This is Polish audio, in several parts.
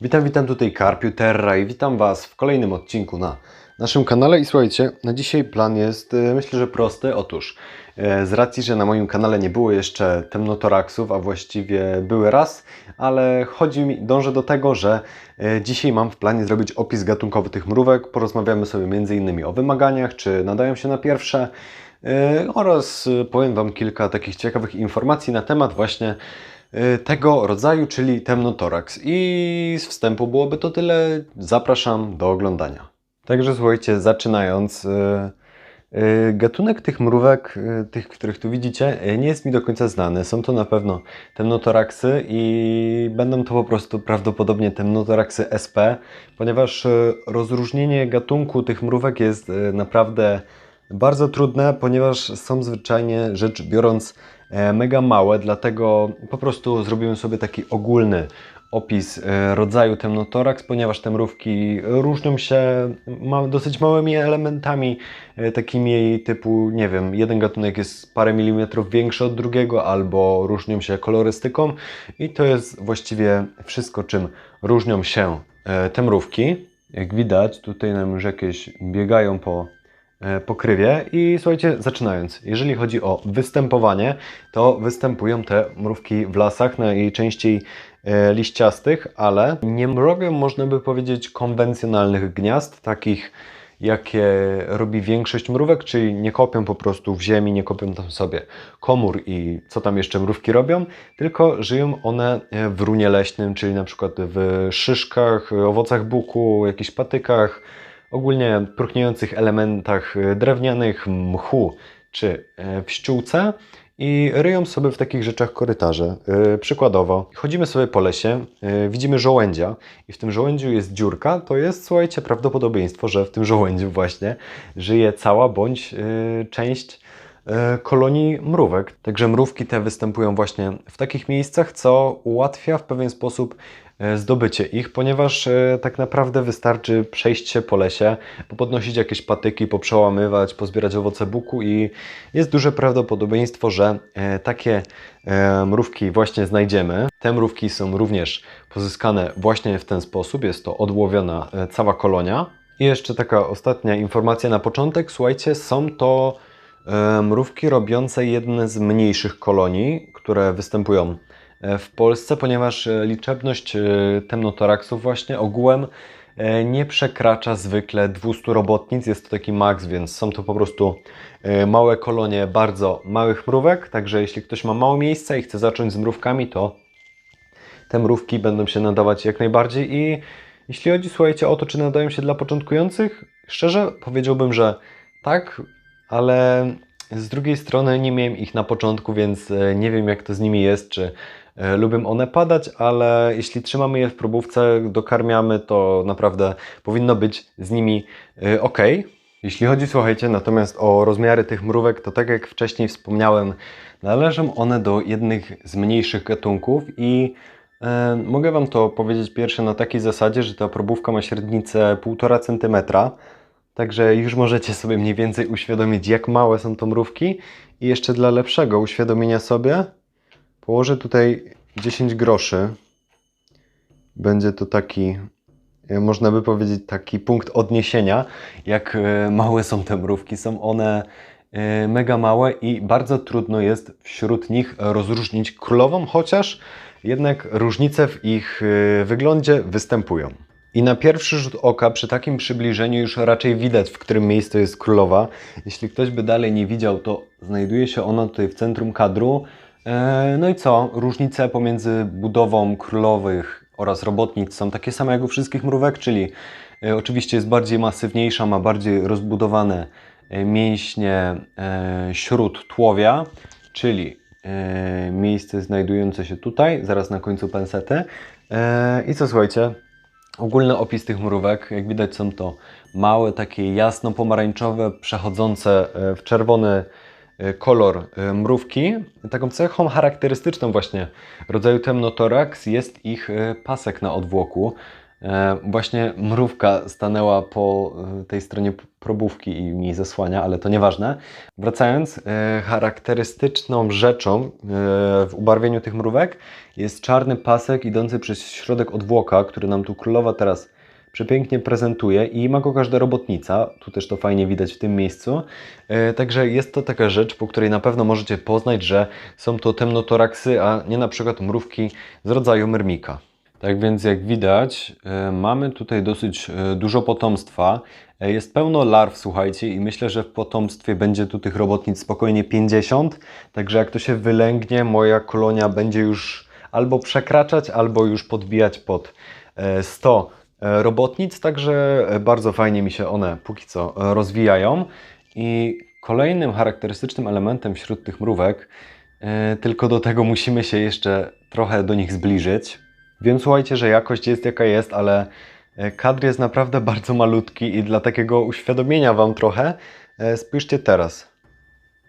Witam, witam tutaj Karpiu Terra i witam Was w kolejnym odcinku na naszym kanale. I słuchajcie, na dzisiaj plan jest e, myślę, że prosty. Otóż e, z racji, że na moim kanale nie było jeszcze temnotoraksów, a właściwie były raz, ale chodzi mi, dążę do tego, że e, dzisiaj mam w planie zrobić opis gatunkowy tych mrówek. Porozmawiamy sobie m.in. o wymaganiach, czy nadają się na pierwsze oraz powiem Wam kilka takich ciekawych informacji na temat właśnie tego rodzaju, czyli temnotoraks. I z wstępu byłoby to tyle. Zapraszam do oglądania. Także słuchajcie, zaczynając. y, y, Gatunek tych mrówek, tych, których tu widzicie, nie jest mi do końca znany. Są to na pewno temnotoraksy i będą to po prostu prawdopodobnie temnotoraksy SP, ponieważ rozróżnienie gatunku tych mrówek jest naprawdę bardzo trudne, ponieważ są zwyczajnie rzecz biorąc e, mega małe, dlatego po prostu zrobiłem sobie taki ogólny opis e, rodzaju temnotoraks, ponieważ te mrówki różnią się dosyć małymi elementami, e, takimi typu, nie wiem, jeden gatunek jest parę milimetrów większy od drugiego, albo różnią się kolorystyką i to jest właściwie wszystko, czym różnią się e, te mrówki. Jak widać, tutaj nam już jakieś biegają po e, pokrywie. I słuchajcie, zaczynając, jeżeli chodzi o występowanie, to występują te mrówki w lasach, najczęściej e, liściastych, ale nie robią, można by powiedzieć, konwencjonalnych gniazd, takich jakie robi większość mrówek, czyli nie kopią po prostu w ziemi, nie kopią tam sobie komór i co tam jeszcze mrówki robią, tylko żyją one e, w runie leśnym, czyli na przykład w szyszkach, owocach buku, jakichś patykach, ogólnie próchniejących elementach e, drewnianych, mchu czy e, w ściółce i ryją sobie w takich rzeczach korytarze. Yy, przykładowo, chodzimy sobie po lesie, yy, widzimy żołędzia i w tym żołędziu jest dziurka, to jest, słuchajcie, prawdopodobieństwo, że w tym żołędziu właśnie żyje cała bądź yy, część yy, kolonii mrówek. Także mrówki te występują właśnie w takich miejscach, co ułatwia w pewien sposób e, zdobycie ich, ponieważ e, tak naprawdę wystarczy przejść się po lesie, popodnosić jakieś patyki, poprzełamywać, pozbierać owoce buku i jest duże prawdopodobieństwo, że e, takie e, mrówki właśnie znajdziemy. Te mrówki są również pozyskane właśnie w ten sposób, jest to odłowiona e, cała kolonia. I jeszcze taka ostatnia informacja na początek, słuchajcie, są to e, mrówki robiące jedne z mniejszych kolonii, które występują e, w Polsce, ponieważ e, liczebność e, temnotoraksów właśnie ogółem e, nie przekracza zwykle 200 robotnic, jest to taki maks, więc są to po prostu e, małe kolonie bardzo małych mrówek, także jeśli ktoś ma mało miejsca i chce zacząć z mrówkami, to te mrówki będą się nadawać jak najbardziej. I jeśli chodzi, słuchajcie, o to, czy nadają się dla początkujących, szczerze powiedziałbym, że tak, ale z drugiej strony nie miałem ich na początku, więc e, nie wiem jak to z nimi jest, czy e, lubią one padać, ale jeśli trzymamy je w probówce, dokarmiamy, to naprawdę powinno być z nimi ok. Jeśli chodzi, słuchajcie, natomiast o rozmiary tych mrówek, to tak jak wcześniej wspomniałem, należą one do jednych z mniejszych gatunków i e, mogę Wam to powiedzieć pierwsze na takiej zasadzie, że ta probówka ma średnicę 1,5 cm, także już możecie sobie mniej więcej uświadomić, jak małe są to mrówki. I jeszcze dla lepszego uświadomienia sobie, położę tutaj 10 groszy. Będzie to taki, e, można by powiedzieć, taki punkt odniesienia, jak e, małe są te mrówki. Są one e, mega małe i bardzo trudno jest wśród nich rozróżnić królową, chociaż jednak różnice w ich wyglądzie występują. I na pierwszy rzut oka, przy takim przybliżeniu, już raczej widać, w którym miejscu jest królowa. Jeśli ktoś by dalej nie widział, to znajduje się ona tutaj w centrum kadru. E, No i co? Różnice pomiędzy budową królowych oraz robotnic są takie same jak u wszystkich mrówek, czyli e, oczywiście jest bardziej masywniejsza, ma bardziej rozbudowane e, mięśnie śródtłowia, czyli miejsce znajdujące się tutaj, zaraz na końcu pensety. I co słuchajcie? Ogólny opis tych mrówek, jak widać są to małe, takie jasno-pomarańczowe, przechodzące e, w czerwony kolor e, mrówki. Taką cechą charakterystyczną właśnie rodzaju temnotoraks jest ich e, pasek na odwłoku. E, właśnie mrówka stanęła po e, tej stronie probówki i mi zasłania, ale to nieważne. Wracając, e, charakterystyczną rzeczą e, w ubarwieniu tych mrówek jest czarny pasek idący przez środek odwłoka, który nam tu królowa teraz przepięknie prezentuje i ma go każda robotnica. Tu też to fajnie widać w tym miejscu. E, Także jest to taka rzecz, po której na pewno możecie poznać, że są to temnotoraksy, a nie na przykład mrówki z rodzaju myrmika. Tak więc jak widać, e, mamy tutaj dosyć e, dużo potomstwa. Jest pełno larw, słuchajcie, i myślę, że w potomstwie będzie tu tych robotnic spokojnie 50. Także jak to się wylęgnie, moja kolonia będzie już albo przekraczać, albo już podbijać pod e, 100 e, robotnic. Także e, bardzo fajnie mi się one póki co e, rozwijają. I kolejnym charakterystycznym elementem wśród tych mrówek, e, tylko do tego musimy się jeszcze trochę do nich zbliżyć. Wiem, słuchajcie, że jakość jest jaka jest, ale e, kadr jest naprawdę bardzo malutki i dla takiego uświadomienia Wam trochę, e, spójrzcie teraz.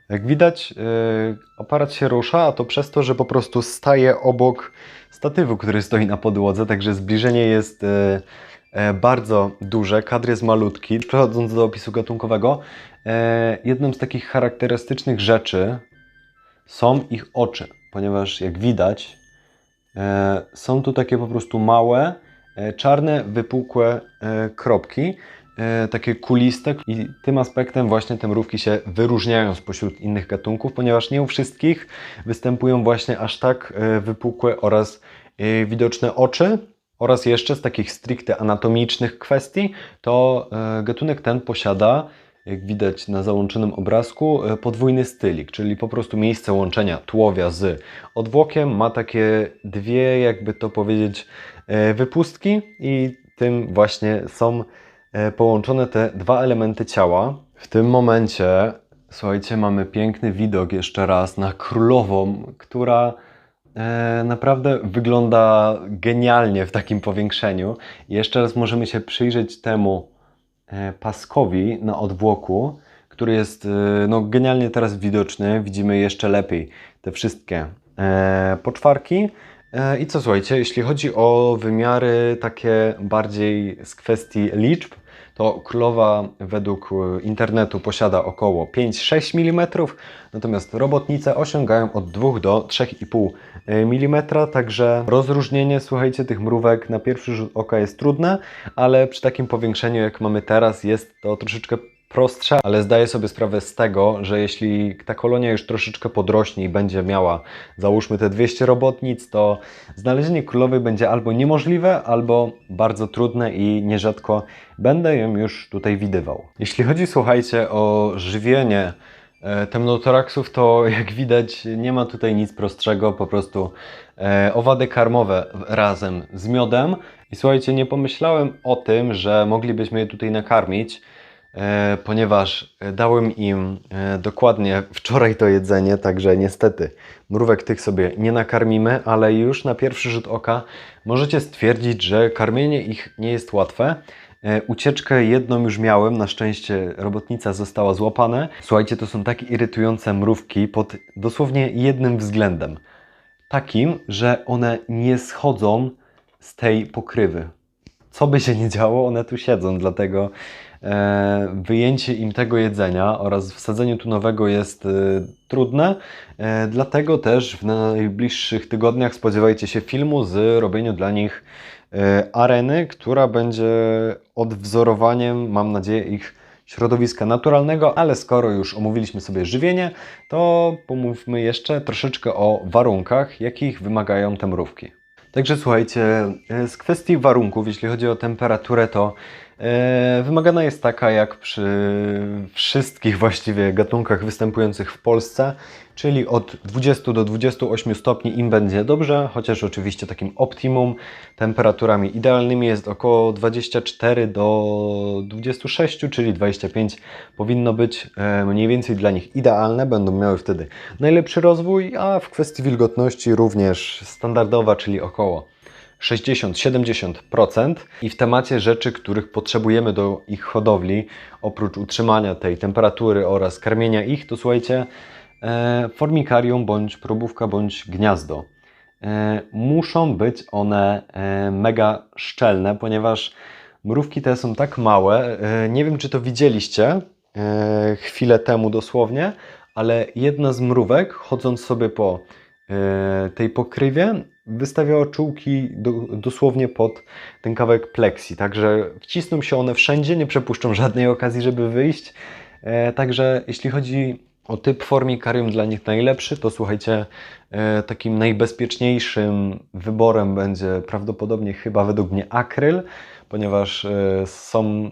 Jak widać, e, aparat się rusza, a to przez to, że po prostu staje obok statywu, który stoi na podłodze, także zbliżenie jest e, e, bardzo duże, kadr jest malutki. Przechodząc do opisu gatunkowego, e, jedną z takich charakterystycznych rzeczy są ich oczy, ponieważ jak widać, Są tu takie po prostu małe, czarne, wypukłe kropki, takie kuliste i tym aspektem właśnie te mrówki się wyróżniają spośród innych gatunków, ponieważ nie u wszystkich występują właśnie aż tak e, wypukłe oraz e, widoczne oczy. Oraz jeszcze z takich stricte anatomicznych kwestii, to e, gatunek ten posiada jak widać na załączonym obrazku, e, podwójny stylik, czyli po prostu miejsce łączenia tułowia z odwłokiem ma takie dwie, jakby to powiedzieć, e, wypustki i tym właśnie są e, połączone te dwa elementy ciała. W tym momencie, słuchajcie, mamy piękny widok jeszcze raz na królową, która e, naprawdę wygląda genialnie w takim powiększeniu. I jeszcze raz możemy się przyjrzeć temu, e, paskowi na odwłoku, który jest e, no, genialnie teraz widoczny. Widzimy jeszcze lepiej te wszystkie e, poczwarki. E, I co słuchajcie, jeśli chodzi o wymiary takie bardziej z kwestii liczb, to królowa według e, internetu posiada około 5-6 mm, natomiast robotnice osiągają od 2 do 3,5 mm, także rozróżnienie, słuchajcie, tych mrówek na pierwszy rzut oka jest trudne, ale przy takim powiększeniu jak mamy teraz jest to troszeczkę prostsze, ale zdaję sobie sprawę z tego, że jeśli ta kolonia już troszeczkę podrośnie i będzie miała, załóżmy te 200 robotnic, to znalezienie królowej będzie albo niemożliwe, albo bardzo trudne i nierzadko będę ją już tutaj widywał. Jeśli chodzi, słuchajcie, o żywienie e, temnotoraksów, to jak widać nie ma tutaj nic prostszego, po prostu e, owady karmowe razem z miodem. I słuchajcie, nie pomyślałem o tym, że moglibyśmy je tutaj nakarmić, ponieważ dałem im e, dokładnie wczoraj to jedzenie, także niestety mrówek tych sobie nie nakarmimy, ale już na pierwszy rzut oka możecie stwierdzić, że karmienie ich nie jest łatwe. E, Ucieczkę jedną już miałem, na szczęście robotnica została złapana. Słuchajcie, to są takie irytujące mrówki pod dosłownie jednym względem. Takim, że one nie schodzą z tej pokrywy. Co by się nie działo, one tu siedzą, dlatego e, wyjęcie im tego jedzenia oraz wsadzenie tu nowego jest e, trudne. E, dlatego też w najbliższych tygodniach spodziewajcie się filmu z robieniu dla nich e, areny, która będzie odwzorowaniem, mam nadzieję, ich środowiska naturalnego, ale skoro już omówiliśmy sobie żywienie, to pomówmy jeszcze troszeczkę o warunkach, jakich wymagają te mrówki. Także słuchajcie, e, z kwestii warunków, jeśli chodzi o temperaturę, to e, wymagana jest taka jak przy wszystkich właściwie gatunkach występujących w Polsce, czyli od 20 do 28 stopni im będzie dobrze, chociaż oczywiście takim optimum temperaturami idealnymi jest około 24 do 26, czyli 25 powinno być e, mniej więcej dla nich idealne, będą miały wtedy najlepszy rozwój, a w kwestii wilgotności również standardowa, czyli około 60-70% i w temacie rzeczy, których potrzebujemy do ich hodowli, oprócz utrzymania tej temperatury oraz karmienia ich, to słuchajcie, e, formikarium bądź probówka bądź gniazdo. e, muszą być one e, mega szczelne, ponieważ mrówki te są tak małe. E, nie wiem, czy to widzieliście e, chwilę temu dosłownie, ale jedna z mrówek, chodząc sobie po e, tej pokrywie, wystawiała czułki do, dosłownie pod ten kawałek pleksji. Także wcisną się one wszędzie, nie przepuszczą żadnej okazji, żeby wyjść. E, także jeśli chodzi o typ formikarium dla nich najlepszy, to słuchajcie, e, takim najbezpieczniejszym wyborem będzie prawdopodobnie chyba według mnie akryl, ponieważ e, są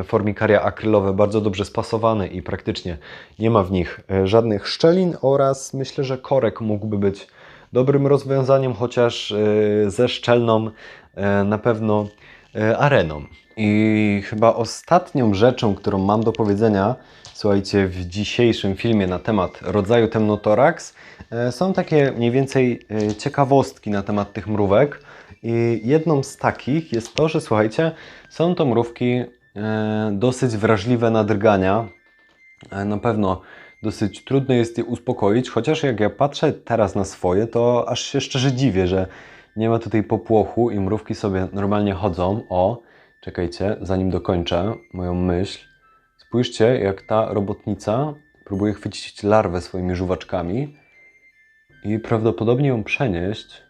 e, formikaria akrylowe bardzo dobrze spasowane i praktycznie nie ma w nich e, żadnych szczelin oraz myślę, że korek mógłby być dobrym rozwiązaniem, chociaż e, ze szczelną e, na pewno e, areną. I chyba ostatnią rzeczą, którą mam do powiedzenia, słuchajcie, w dzisiejszym filmie na temat rodzaju Temnotorax, e, są takie mniej więcej ciekawostki na temat tych mrówek. I jedną z takich jest to, że słuchajcie, są to mrówki dosyć wrażliwe na drgania. Na pewno dosyć trudno jest je uspokoić, chociaż jak ja patrzę teraz na swoje, to aż się szczerze dziwię, że nie ma tutaj popłochu i mrówki sobie normalnie chodzą. O, czekajcie, zanim dokończę moją myśl. Spójrzcie, jak ta robotnica próbuje chwycić larwę swoimi żuwaczkami i prawdopodobnie ją przenieść,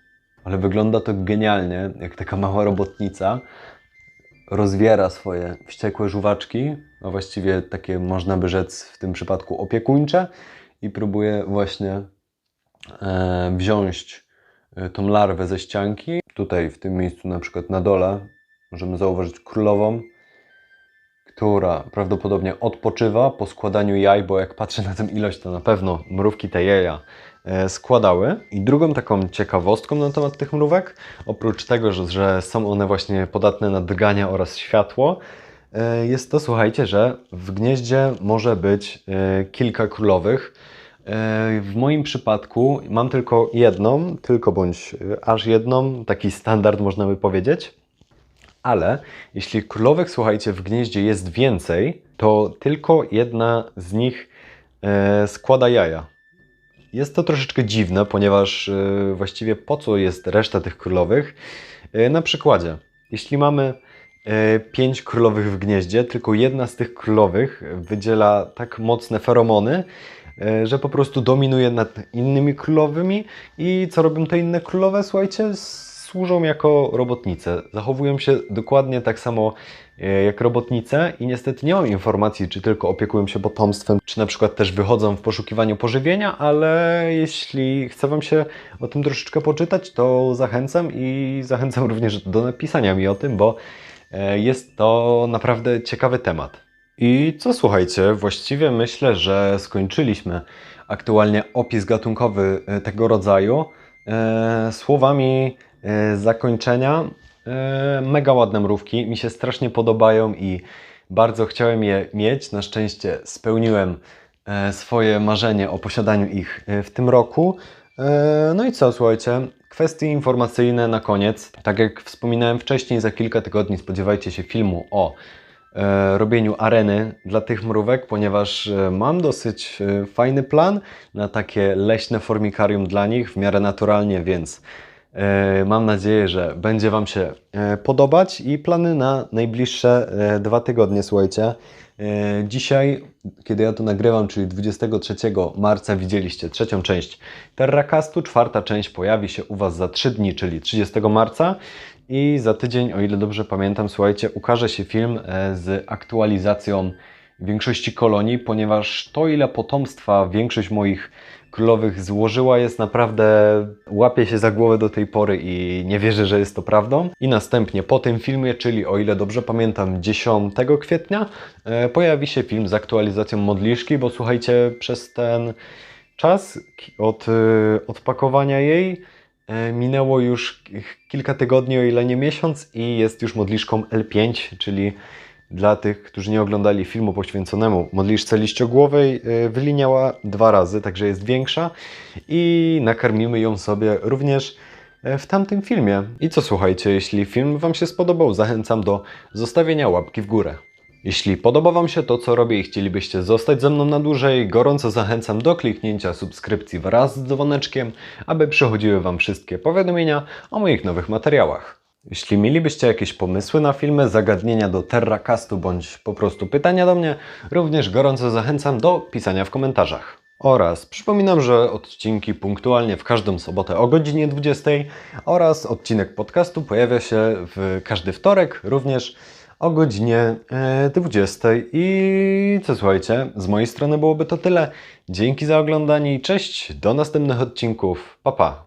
ale wygląda to genialnie, jak taka mała robotnica rozwiera swoje wściekłe żuwaczki, a właściwie takie można by rzec w tym przypadku opiekuńcze i próbuje właśnie e, wziąć e, tą larwę ze ścianki. Tutaj w tym miejscu na przykład na dole możemy zauważyć królową, która prawdopodobnie odpoczywa po składaniu jaj, bo jak patrzę na tę ilość, to na pewno mrówki te jaja e, składały. I drugą taką ciekawostką na temat tych mrówek, oprócz tego, że, są one właśnie podatne na drgania oraz światło, e, jest to, słuchajcie, że w gnieździe może być e, kilka królowych. W moim przypadku mam tylko jedną, tylko bądź aż jedną, taki standard można by powiedzieć. Ale jeśli królowek, słuchajcie, w gnieździe jest więcej, to tylko jedna z nich e, składa jaja. Jest to troszeczkę dziwne, ponieważ e, właściwie po co jest reszta tych królowych? E, na przykładzie, jeśli mamy e, pięć królowych w gnieździe, tylko jedna z tych królowych wydziela tak mocne feromony, e, że po prostu dominuje nad innymi królowymi i co robią te inne królowe? Słuchajcie, służą jako robotnice. Zachowują się dokładnie tak samo e, jak robotnice i niestety nie mam informacji, czy tylko opiekują się potomstwem, czy na przykład też wychodzą w poszukiwaniu pożywienia, ale jeśli chce Wam się o tym troszeczkę poczytać, to zachęcam i zachęcam również do napisania mi o tym, bo e, jest to naprawdę ciekawy temat. I co słuchajcie, właściwie myślę, że skończyliśmy aktualnie opis gatunkowy e, tego rodzaju. E, słowami zakończenia, e, mega ładne mrówki, mi się strasznie podobają i bardzo chciałem je mieć. Na szczęście spełniłem e, swoje marzenie o posiadaniu ich e, w tym roku. E, No i co, słuchajcie, kwestie informacyjne na koniec. Tak jak wspominałem wcześniej, za kilka tygodni spodziewajcie się filmu o e, robieniu areny dla tych mrówek, ponieważ e, mam dosyć e, fajny plan na takie leśne formikarium dla nich w miarę naturalnie, więc e, mam nadzieję, że będzie Wam się e, podobać i plany na najbliższe e, dwa tygodnie, słuchajcie. E, Dzisiaj, kiedy ja to nagrywam, czyli 23 marca, widzieliście trzecią część Terracastu. Czwarta część pojawi się u Was za 3 dni, czyli 30 marca. I za tydzień, o ile dobrze pamiętam, słuchajcie, ukaże się film e, z aktualizacją większości kolonii, ponieważ to, ile potomstwa większość moich królowych złożyła, jest naprawdę. łapie się za głowę do tej pory i nie wierzę, że jest to prawdą. I następnie po tym filmie, czyli o ile dobrze pamiętam, 10 kwietnia, e, pojawi się film z aktualizacją modliszki, bo słuchajcie, przez ten czas od e, odpakowania jej e, minęło już kilka tygodni, o ile nie miesiąc, i jest już modliszką L5, czyli dla tych, którzy nie oglądali filmu poświęconemu modliszce liściogłowej, e, wyliniała dwa razy, także jest większa i nakarmimy ją sobie również e, w tamtym filmie. I co słuchajcie, jeśli film Wam się spodobał, zachęcam do zostawienia łapki w górę. Jeśli podoba Wam się to, co robię i chcielibyście zostać ze mną na dłużej, gorąco zachęcam do kliknięcia subskrypcji wraz z dzwoneczkiem, aby przychodziły Wam wszystkie powiadomienia o moich nowych materiałach. Jeśli mielibyście jakieś pomysły na filmy, zagadnienia do Terracastu bądź po prostu pytania do mnie, również gorąco zachęcam do pisania w komentarzach. Oraz przypominam, że odcinki punktualnie w każdą sobotę o godzinie 20 oraz odcinek podcastu pojawia się w każdy wtorek również o godzinie e, 20. I co słuchajcie, z mojej strony byłoby to tyle. Dzięki za oglądanie i cześć, do następnych odcinków. Pa pa.